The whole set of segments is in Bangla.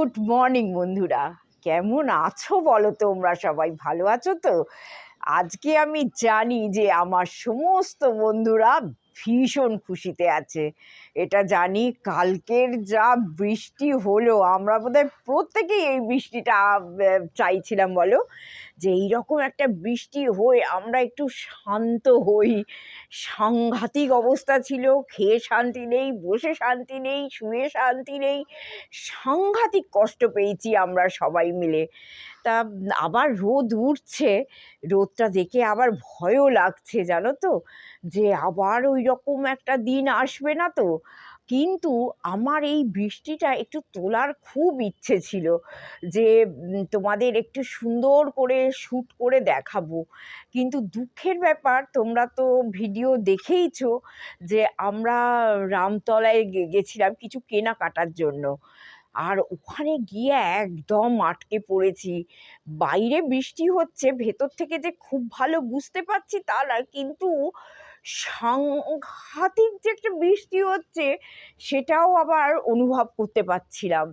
গুড মর্নিং বন্ধুরা। কেমন আছো বলো তোমরা সবাই? ভালো আছো তো? আজকে আমি জানি যে আমার সমস্ত বন্ধুরা ভীষণ খুশিতে আছে। এটা জানি কালকের যা বৃষ্টি হলো, আমরা বোধহয় প্রত্যেকেই এই বৃষ্টিটা চাইছিলাম বলো, যে এইরকম একটা বৃষ্টি হয়ে আমরা একটু শান্ত হই। সাংঘাতিক অবস্থা ছিল, খেয়ে শান্তি নেই, বসে শান্তি নেই, শুয়ে শান্তি নেই। সাংঘাতিক কষ্ট পেয়েছি আমরা সবাই মিলে। তা আবার রোদ উঠছে, রোদটা দেখে আবার ভয়ও লাগছে, জানো তো? যে আবার ওই রকম একটা দিন আসবে না তো? কিন্তু আমার এই বৃষ্টিটা একটু তোলার খুব ইচ্ছে ছিল যে তোমাদের একটু সুন্দর করে শ্যুট করে দেখাবো। কিন্তু দুঃখের ব্যাপার, তোমরা তো ভিডিও দেখেইছো যে আমরা রামতলায় গেছিলাম কিছু কেনাকাটার জন্য। আর ওখানে গিয়ে একদম আটকে পড়েছি। বাইরে বৃষ্টি হচ্ছে, ভেতর থেকে যে খুব ভালো বুঝতে পারছি তা না, কিন্তু সাংঘাতিক যে একটা বৃষ্টি হচ্ছে, সেটাও আবার অনুভব করতে পারছিলাম।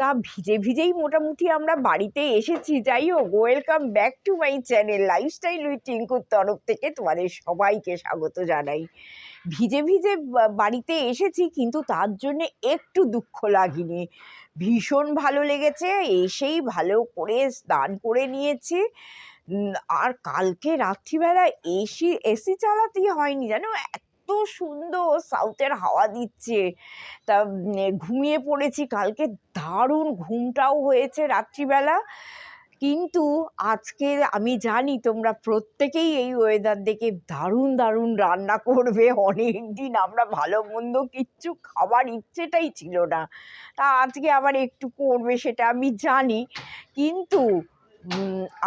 তা ভিজে ভিজেই মোটামুটি আমরা বাড়িতে এসেছি। যাই হোক welcome back to my channel lifestyle with টিঙ্কুর তরফ থেকে তোমাদের সবাইকে স্বাগত জানাই। ভিজে ভিজে বাড়িতে এসেছি কিন্তু তার জন্য একটু দুঃখ লাগেনি। ভীষণ ভালো লেগেছে, এসেই ভালো করে স্নান করে নিয়েছি। আর কালকে রাত্রিবেলা এসি এসি চালাতেই হয়নি, জানো? এত সুন্দর সাউথের হাওয়া দিচ্ছে। তা ঘুমিয়ে পড়েছি। কালকে দারুণ ঘুমটাও হয়েছে রাত্রিবেলা। কিন্তু আজকে আমি জানি তোমরা প্রত্যেকেই এই ওয়েদার দেখে দারুণ দারুণ রান্না করবে। অনেক দিন আমরা ভালো, মন্দ কিচ্ছু খাবার ইচ্ছেটাই ছিল না। তা আজকে আবার একটু করবে সেটা আমি জানি। কিন্তু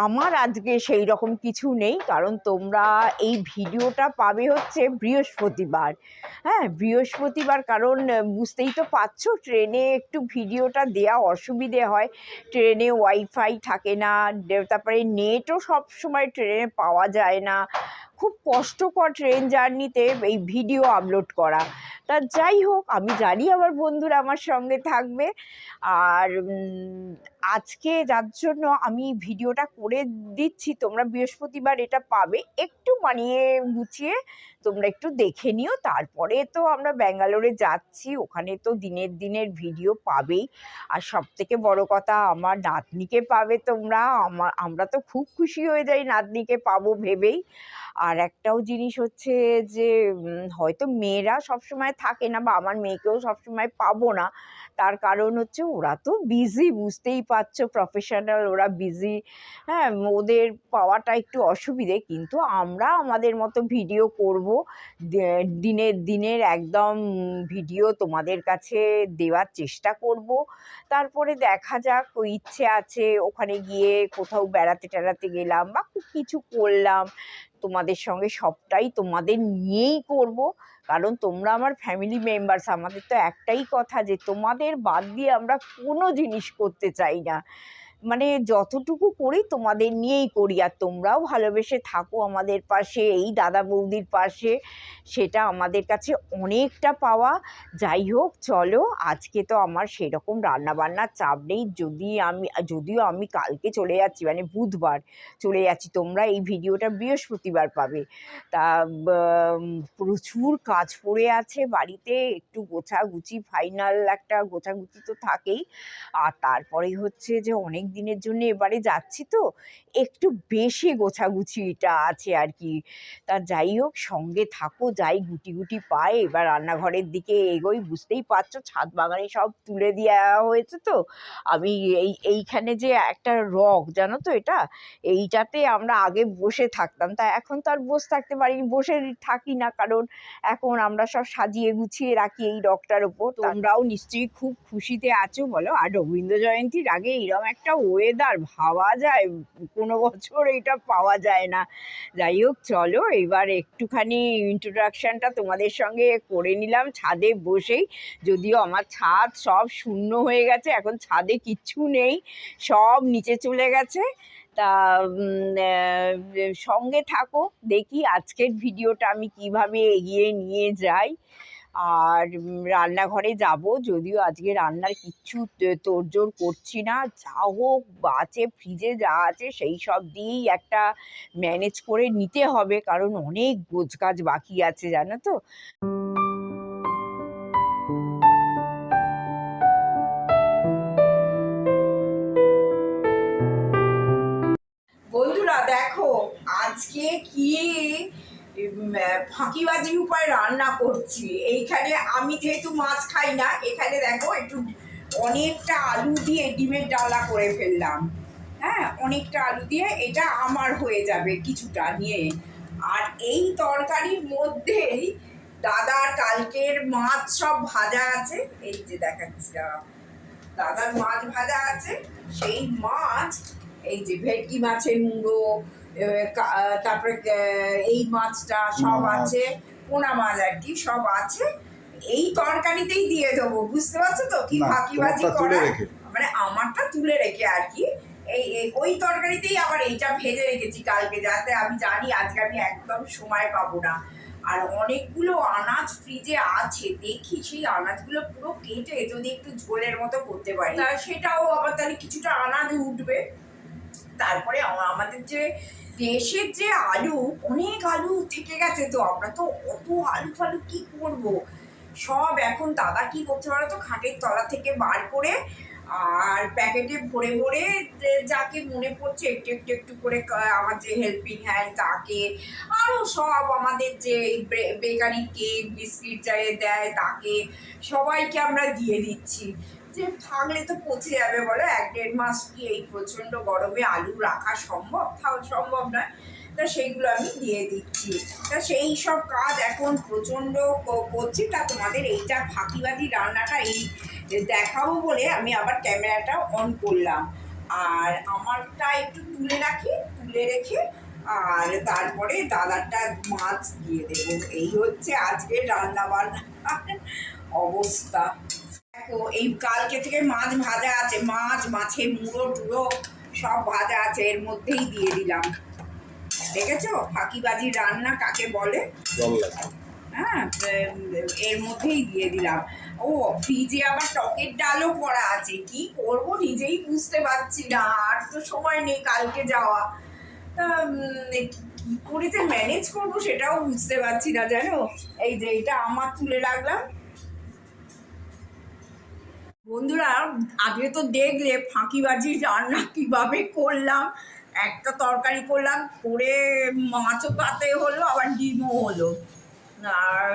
আমার আজকে সেই রকম কিছু নেই, কারণ তোমরা এই ভিডিওটা পাবে হচ্ছে বৃহস্পতিবার। হ্যাঁ বৃহস্পতিবার কারণ বুঝতেই তো পারছ, ট্রেনে একটু ভিডিওটা দেওয়া অসুবিধে হয়। ট্রেনে ওয়াইফাই থাকে না তারপরে নেটও সব সময় ট্রেনে পাওয়া যায় না। খুব কষ্টকর ট্রেন জার্নিতে এই ভিডিও আপলোড করা। তা যাই হোক, আমি জানি আমার বন্ধুরা আমার সঙ্গে থাকবে। আর আজকে যার জন্য আমি ভিডিওটা করে দিচ্ছি, তোমরা বৃহস্পতিবার এটা পাবে। একটু মানিয়ে গুছিয়ে তোমরা একটু দেখে নিও। তারপরে তো আমরা ব্যাঙ্গালোরে যাচ্ছি, ওখানে তো দিনের দিনের ভিডিও পাবেই। আর সব থেকে বড় কথা, আমার নাতনিকে পাবে তোমরা। আমার, আমরা তো খুব খুশি হয়ে যাই নাতনিকে পাবো ভেবেই। আর একটাও জিনিস হচ্ছে যে হয়তো মেয়েরা সবসময় থাকে না বা আমার মেয়েকেও সবসময় পাবো না। তার কারণ হচ্ছে ওরা তো বিজি বুঝতেই পারছ প্রফেশনাল ওরা বিজি হ্যাঁ ওদের পাওয়াটা একটু অসুবিধে, কিন্তু আমরা আমাদের মতো ভিডিও করব। দিনের দিনের একদম ভিডিও তোমাদের কাছে দেওয়ার চেষ্টা করব। তারপরে দেখা যাক, ইচ্ছে আছে ওখানে গিয়ে কোথাও বেড়াতে টেড়াতে গেলাম বা কিছু করলাম। তোমাদের সঙ্গে সবটাই তোমাদের নিয়েই করব। কারণ তোমরা আমার ফ্যামিলি মেম্বার্স আমাদের তো একটাই কথা যে তোমাদের বাদ দিয়ে আমরা কোনো জিনিস করতে চাই না। মানে যতটুকু করি তোমাদের নিয়েই করি, আর তোমরাও ভালোবেসে থাকো আমাদের পাশে, এই দাদা বৌদির পাশে। সেটা আমাদের কাছে অনেকটা পাওয়া। যাই হোক, চলো, আজকে তো আমার সেরকম রান্নাবান্নার চাপ নেই। যদি আমি, যদিও আমি কালকে চলে যাচ্ছি মানে বুধবার চলে যাচ্ছি, তোমরা এই ভিডিওটা বৃহস্পতিবার পাবে। তা প্রচুর কাজ পড়ে আছে বাড়িতে, একটু গোছাগুছি, ফাইনাল একটা গোছাগুছি তো থাকেই। আর তারপরে হচ্ছে যে অনেক দিনের জন্য এবারে যাচ্ছি তো একটু বেশি গোছাগুছিটা আছে আর কি। তা যাই হোক সঙ্গে থাকো যাই গুটি গুটি পায় এবার রান্নাঘরের দিকে এগোই বুঝতেই পারছ ছাদ বাগানে সব তুলে দেওয়া হয়েছে তো। আমি এই এইখানে যে একটা রক জানো তো এটা? এইটাতে আমরা আগে বসে থাকতাম তা এখন তো আর বসে থাকতে পারিনি বসে থাকি না কারণ এখন আমরা সব সাজিয়ে গুছিয়ে রাখি এই রকটার উপর তোমরাও নিশ্চয়ই খুব খুশিতে আছো বলো। আর রবীন্দ্র জয়ন্তীর আগে এরকম একটা ওয়েদার ভাবা যায়, কোনো বছর এটা পাওয়া যায় না। যাই হোক, চলো এবার একটুখানি ইন্ট্রোডাকশানটা তোমাদের সঙ্গে করে নিলাম। ছাদে বসেই, যদিও আমার ছাদ সব শূন্য হয়ে গেছে, এখন ছাদে কিচ্ছু নেই, সব নিচে চলে গেছে। তা সঙ্গে থাকো, দেখি আজকের ভিডিওটা আমি কীভাবে এগিয়ে নিয়ে যাই। আর রান্নাঘরে যাব। যদিও আজকে রান্নার কিচ্ছু তোড়জোড় করছি না। যা হোক আছে ফ্রিজে যা আছে, সেই সব দিয়েই একটা ম্যানেজ করে নিতে হবে। কারণ অনেক গোছগাছ বাকি আছে, জানো তো? বন্ধুরা, দেখো, আজকে কি ফাঁকিবাজি উপায় রান্না করছি। এইখানে আমি যেহেতু মাছ খাই না, এখানে দেখো একটু অনেকটা আলু দিয়ে ডিমের ডালা করে ফেললাম। হ্যাঁ অনেকটা আলু দিয়ে এটা আমার হয়ে যাবে কিছুটা নিয়ে। আর এই তরকারির মধ্যেই দাদার কালকের মাছ সব ভাজা আছে। এই যে দেখাচ্ছি। দাদার মাছ ভাজা আছে। সেই মাছ, এই যে ভেটকি মাছের মুড়ো তারপরে এই মাছটা সব আছে পোনা মাছ আর কি সব আছে। এই তরকারিতেই দিয়ে দেবো বুঝতে পারছ তো? কি ফাঁকিবাজি করা? মানে আমারটা তুলে রেখে আর কি। এই ওই তরকারিতেই আবার এইটা ভেজে রেখেছি কালকে যাতে আমি জানি আজকে আমি একদম সময় পাবো না। আর অনেকগুলো আনাজ ফ্রিজে আছে দেখি সেই আনাজগুলো পুরো কেটে যদি একটু ঝোলের মতো করতে পারি। সেটাও আবার তাহলে কিছুটা আনাজ উঠবে। তারপরে আমাদের যে দেশের যে আলু, অনেক আলু থেকে গেছে তো আমরা তো অত আলু ফালু কি করব? সব এখন দাদা কি করতে পারো তো খাটের তলা থেকে বার করে আর প্যাকেটে ভরে ভরে যাকে মনে পড়ছে একটু একটু একটু করে আমার যে হেল্পিং হ্যান্ড তাকে আরও সব আমাদের যে বেকারি কেক বিস্কিট যাই দেয় তাকে সবাইকে আমরা দিয়ে দিচ্ছি। যে থাকলে তো পচে যাবে বলো, এক দেড় মাস কি এই প্রচণ্ড গরমে আলু রাখা সম্ভব? তাও সম্ভব নয়। তা সেইগুলো আমি দিয়ে দিচ্ছি। তা সেই সব কাজ এখন প্রচণ্ড করছি। তা তোমাদের এইটা ফাঁকিবাজি রান্নাটা এই দেখাবো বলে আমি আবার ক্যামেরাটা অন করলাম। আর আমারটা একটু তুলে রাখি, তুলে রেখে আর তারপরে দাদারটা মাছ দিয়ে দেবো। এই হচ্ছে আজকে রান্না বান্না অবস্থা। দেখো এই কালকে থেকে মাছ ভাজা আছে মাছ মাছে মুড়ো টুড়ো সব ভাজা আছে এর মধ্যেই দিয়ে দিলাম। দেখেছ? ফাঁকিবাজি রান্না কাকে বলে? হ্যাঁ এর মধ্যেই দিয়ে দিলাম। ও ফ্রিজে আবার টকের ডালও করা আছে। কি করব? নিজেই বুঝতে পারছি না। আর তো সময় নেই কালকে যাওয়া। কি করে যে ম্যানেজ করব সেটাও বুঝতে পারছি না জানো? এই যে এটা আমার তুলে রাখলাম। বন্ধুরা, আগে তো দেখলে ফাঁকিবাজি রান্না কীভাবে করলাম, একটা তরকারি করলাম, করে মাছও পাতে হলো, আবার ডিমও হলো। আর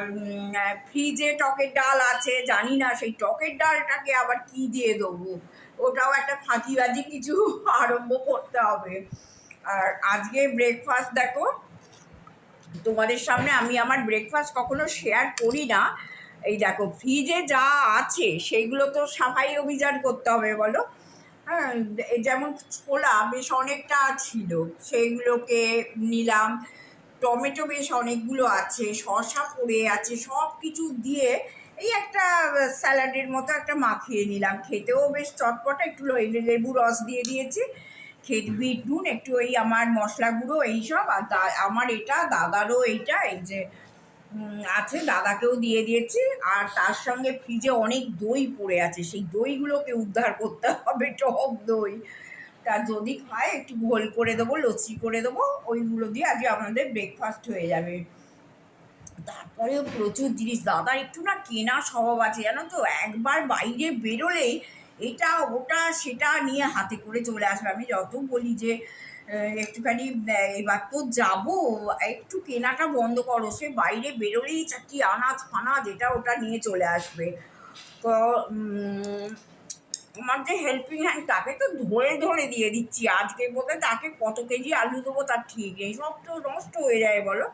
ফ্রিজে টকের ডাল আছে, জানি না সেই টকের ডালটাকে আবার কি দিয়ে দেবো? ওটাও একটা ফাঁকিবাজি কিছু আরম্ভ করতে হবে। আর আজকে ব্রেকফাস্ট দেখো, তোমাদের সামনে আমি আমার ব্রেকফাস্ট কখনো শেয়ার করি না। এই দেখো ফ্রিজে যা আছে সেইগুলো তো সাফাই অভিযান করতে হবে, বলো। হ্যাঁ যেমন ছোলা বেশ অনেকটা ছিল সেইগুলোকে নিলাম। টমেটো বেশ অনেকগুলো আছে, শসা পড়ে আছে সব কিছু দিয়ে এই একটা স্যালাডের মতো একটা মাখিয়ে নিলাম। খেতেও বেশ চটপটা, একটু লেবু রস দিয়ে দিয়েছি। খেত, বিট, নুন, একটু ওই আমার মশলা গুঁড়ো, এইসব, আর আমার এটা, দাদারও এইটা, এই যে আছে, দাদাকেও দিয়ে দিয়েছি, আর তার সঙ্গে ফ্রিজে অনেক দই পড়ে আছে। সেই দইগুলোকে উদ্ধার করতে হবে, টক দই। তা যদি খায়, একটু ঘোল করে দেবো, লস্যি করে দেবো, ওইগুলো দিয়ে আজকে আমাদের ব্রেকফাস্ট হয়ে যাবে। তারপরেও প্রচুর জিনিস। দাদার একটু না কেনা স্বভাব আছে, জানো তো? একবার বাইরে বেরোলেই এটা, ওটা, সেটা নিয়ে হাতে করে চলে আসবে। আমি যত বলি যে একটুখানি এবার তো যাব। একটু কেনাটা বন্ধ করো, সে বাইরে বেরোলেই চারটি আনাজ ফানাজ, এটা ওটা নিয়ে চলে আসবে। তো আমার যে হেল্পিং হ্যান্ড তাকে তো ধরে ধরে দিয়ে দিচ্ছি আজকে বোধহয় তাকে কত কেজি আলু দেবো তার ঠিক নেই। সব তো নষ্ট হয়ে যায় বলো।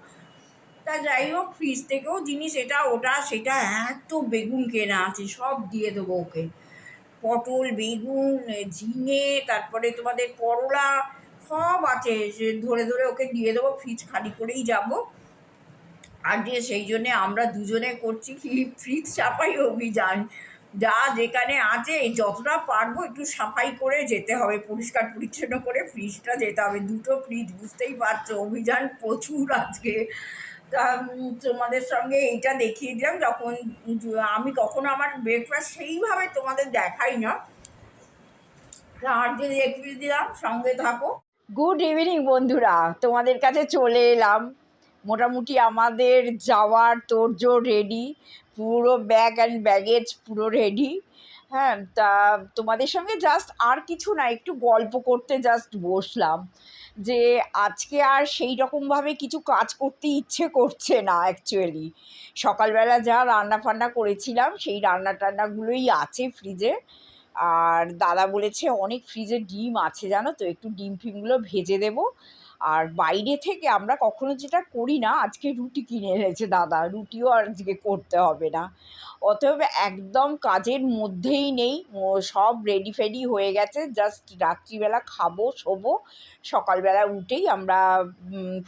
তা যাই হোক ফ্রিজ থেকেও জিনিস এটা, ওটা, সেটা, এত বেগুন কেনা আছে, সব দিয়ে দেবো ওকে। পটল, বেগুন, ঝিঙে, তারপরে তোমাদের করলা সব আছে ধরে ধরে ওকে দিয়ে দেবো ফ্রিজ খালি করেই যাব। আর যে সেই জন্যে আমরা দুজনে করছি, কি ফ্রিজ সাফাই অভিযান। যা যেখানে আছে যতটা পারব একটু সাফাই করে যেতে হবে, পরিষ্কার পরিচ্ছন্ন করে ফ্রিজটা যেতে হবে। দুটো ফ্রিজ বুঝতেই পারছ, অভিযান প্রচুর আজকে। তা তোমাদের সঙ্গে এইটা দেখিয়ে দিলাম, যখন আমি কখনো আমার ব্রেকফাস্ট সেইভাবে তোমাদের দেখাই না। আর যদি দেখিয়ে দিলাম, সঙ্গে থাকো। গুড ইভিনিং বন্ধুরা। তোমাদের কাছে চলে এলাম। মোটামুটি আমাদের যাওয়ার তোড়জোড় রেডি পুরো ব্যাগ অ্যান্ড ব্যাগেজ পুরো রেডি হ্যাঁ তা তোমাদের সঙ্গে জাস্ট আর কিছু না, একটু গল্প করতে জাস্ট বসলাম। যে আজকে আর সেই রকমভাবে কিছু কাজ করতে ইচ্ছে করছে না অ্যাকচুয়ালি সকালবেলা যা রান্না ফান্না করেছিলাম, সেই রান্না টান্নাগুলোই আছে ফ্রিজে আর দাদা বলেছে অনেক ফ্রিজে ডিম আছে, জানো তো? একটু ডিম ফিমগুলো ভেজে দেবো। আর বাইরে থেকে আমরা কখনো যেটা করি না, আজকে রুটি কিনে এনেছে দাদা। রুটিও আজকে করতে হবে না। অতএব একদম কাজের মধ্যেই নেই। সব রেডি ফেডি হয়ে গেছে। জাস্ট রাত্রিবেলা খাব, শোবো। সকালবেলা উঠেই আমরা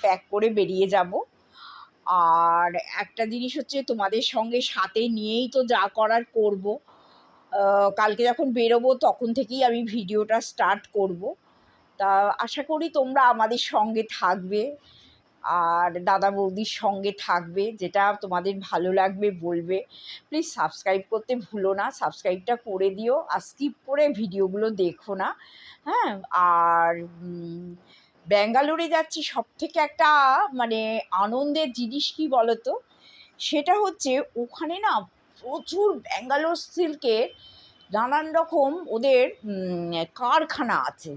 প্যাক করে বেরিয়ে যাব। আর একটা জিনিস হচ্ছে তোমাদের সঙ্গে সাথে নিয়েই তো যা করার করব। কালকে যখন বেরোবো তখন থেকেই আমি ভিডিওটা স্টার্ট করব। তা আশা করি তোমরা আমাদের সঙ্গে থাকবে আর দাদা বৌদির সঙ্গে থাকবে, যেটা তোমাদের ভালো লাগবে বলবে। প্লিজ সাবস্ক্রাইব করতে ভুলো না সাবস্ক্রাইবটা করে দিও, আর স্কিপ করে ভিডিওগুলো দেখো না। হ্যাঁ আর ব্যাঙ্গালোরে যাচ্ছি সব থেকে একটা মানে আনন্দের জিনিস কি বলতো? সেটা হচ্ছে ওখানে না প্রচুর ব্যাঙ্গালোর সিল্কের নানান রকম ওদের কারখানা আছে।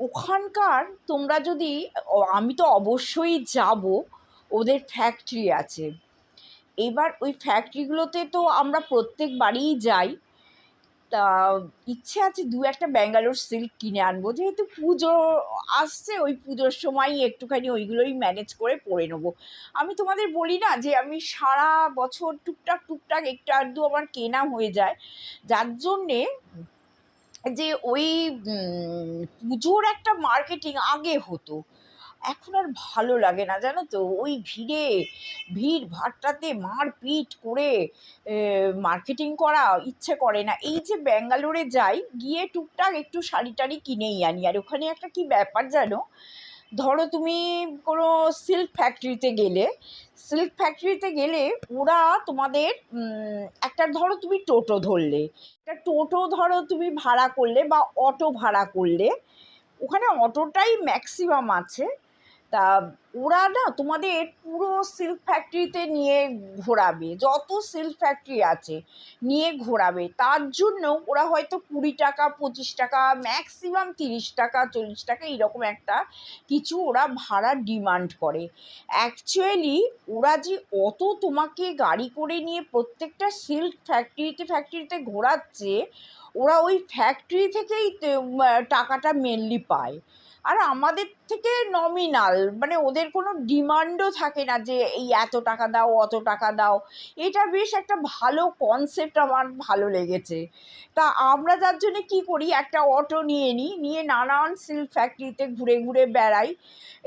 ওখানকার তোমরা যদি আমি তো অবশ্যই যাব, ওদের ফ্যাক্টরি আছে। এবার ওই ফ্যাক্টরিগুলোতে তো আমরা প্রত্যেক প্রত্যেকবারই যাই। তা ইচ্ছে আছে দু একটা ব্যাঙ্গালোর সিল্ক কিনে আনব। যেহেতু পুজো আসছে, ওই পুজোর সময় একটুখানি ওইগুলোই ম্যানেজ করে পরে নেব। আমি তোমাদের বলি না যে আমি সারা বছর টুকটাক টুকটাক একটু আধটু আমার কেনা হয়ে যায়। যার জন্যে যে ওই পুজোর একটা মার্কেটিং আগে হতো। এখন আর ভালো লাগে না, জানো তো? ওই ভিড়ে, ভিড় ভাট্টাতে মারপিট করে মার্কেটিং করা ইচ্ছে করে না। এই যে ব্যাঙ্গালোরে যাই, গিয়ে টুকটাক একটু শাড়ি টাড়ি কিনেই আনি। আর ওখানে একটা কি ব্যাপার জানো? ধরো তুমি কোনো সিল্ক ফ্যাক্টরিতে গেলে সিল্ক ফ্যাক্টরিতে গেলে ওরা তোমাদের একটা ধরো তুমি টোটো ধরলে, একটা টোটো ধরো তুমি ভাড়া করলে বা অটো ভাড়া করলে, ওখানে অটোটাই ম্যাক্সিমাম আছে। তা ওরা না তোমাদের পুরো সিল্ক ফ্যাক্টরিতে নিয়ে ঘোরাবে, যত সিল্ক ফ্যাক্টরি আছে নিয়ে ঘোরাবে। তার জন্য ওরা হয়তো কুড়ি টাকা, পঁচিশ টাকা ম্যাক্সিমাম তিরিশ টাকা, চল্লিশ টাকা এরকম একটা কিছু ওরা ভাড়া ডিমান্ড করে। অ্যাকচুয়ালি ওরা যে অত তোমাকে গাড়ি করে নিয়ে প্রত্যেকটা সিল্ক ফ্যাক্টরিতে ফ্যাক্টরিতে ঘোরাচ্ছে, ওরা ওই ফ্যাক্টরি থেকেই টাকাটা মেনলি পায়। আর আমাদের থেকে নমিনাল মানে ওদের কোনো ডিমান্ডও থাকে না যে এই এত টাকা দাও, অত টাকা দাও। এটা বেশ একটা ভালো কনসেপ্ট আমার ভালো লেগেছে। তা আমরা যার জন্য কী করি? একটা অটো নিয়ে নিই নিয়ে নানান সিল্ক ফ্যাক্টরিতে ঘুরে ঘুরে বেড়াই।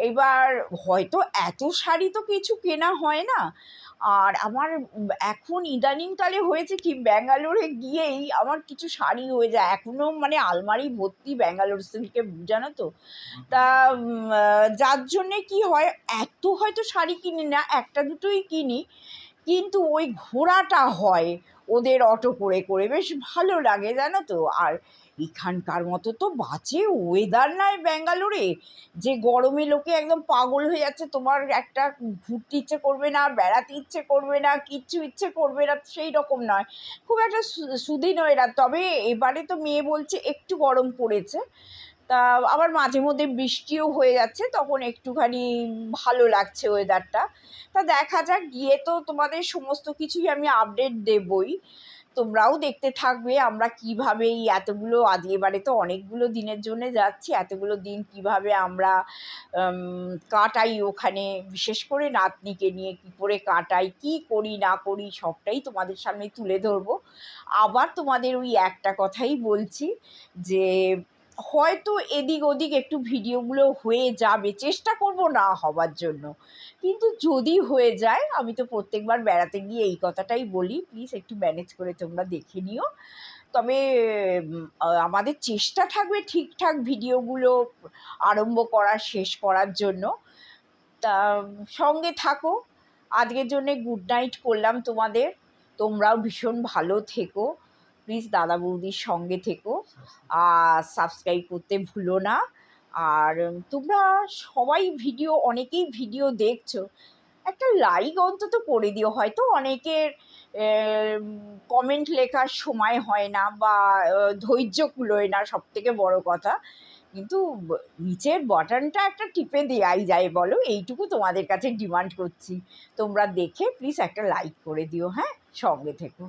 এবার হয়তো এত শাড়ি তো কিছু কেনা হয় না। আর আমার এখন ইদানিংকালে হয়েছে কি, ব্যাঙ্গালোরে গিয়েই আমার কিছু শাড়ি হয়ে যায়। এখনও মানে আলমারি ভর্তি ব্যাঙ্গালোর সিল্কে, জানো তো? তা যার জন্যে কি হয়, এত হয়তো শাড়ি কিনি না, একটা দুটোই কিনি, কিন্তু ওই ঘোরাটা হয় ওদের অটো করে করে বেশ ভালো লাগে, জানো তো? আর এখানকার মতো তো বাজে ওয়েদার নয় ব্যাঙ্গালোরে। যে গরমে লোকে একদম পাগল হয়ে যাচ্ছে, তোমার একটা ঘুরতে ইচ্ছে করবে না, বেড়াতে ইচ্ছে করবে না, কিচ্ছু ইচ্ছে করবে না, সেই রকম নয়। খুব একটা সুদিন ওয়েদার। তবে এবারে তো মেয়ে বলছে একটু গরম পড়েছে। তা আবার মাঝে মধ্যে বৃষ্টিও হয়ে যাচ্ছে, তখন একটুখানি ভালো লাগছে ওয়েদারটা তা দেখা যাক, গিয়ে তো তোমাদের সমস্ত কিছুই আমি আপডেট দেবই। তোমরাও দেখতে থাকবে, আমরা কীভাবে এই এতগুলো আদিয়ে এবারে তো অনেকগুলো দিনের জন্য যাচ্ছি, এতগুলো দিন কীভাবে আমরা কাটাই ওখানে, বিশেষ করে নাতনিকে নিয়ে কি করে কাটাই, কি করি, না করি, সবটাই তোমাদের সামনে তুলে ধরবো। আবার তোমাদের ওই একটা কথাই বলছি যে হয়তো এদিক ওদিক একটু ভিডিওগুলো হয়ে যাবে, চেষ্টা করব না হবার জন্য। কিন্তু যদি হয়ে যায়, আমি তো প্রত্যেকবার বেড়াতে গিয়ে এই কথাটাই বলি প্লিজ একটু ম্যানেজ করে তোমরা দেখে নিও। তবে আমাদের চেষ্টা থাকবে ঠিকঠাক ভিডিওগুলো আরম্ভ করা, শেষ করার জন্য। তা, সঙ্গে থাকো। আজকের জন্যে গুড নাইট করলাম তোমাদের। তোমরাও ভীষণ ভালো থেকো। প্লিজ দাদা বৌদির সঙ্গে থেকো। আর সাবস্ক্রাইব করতে ভুলো না। আর তোমরা সবাই ভিডিও অনেকেই ভিডিও দেখছ। একটা লাইক অন্তত করে দিও। হয়তো অনেকের কমেন্ট লেখার সময় হয় না বা ধৈর্য কুলোয় না সব থেকে বড় কথা। কিন্তু নিচের বাটনটা একটা টিপে দেওয়াই যায় বলো। এইটুকু তোমাদের কাছে ডিমান্ড করছি। তোমরা দেখে প্লিজ একটা লাইক করে দিও হ্যাঁ? সঙ্গে থেকো।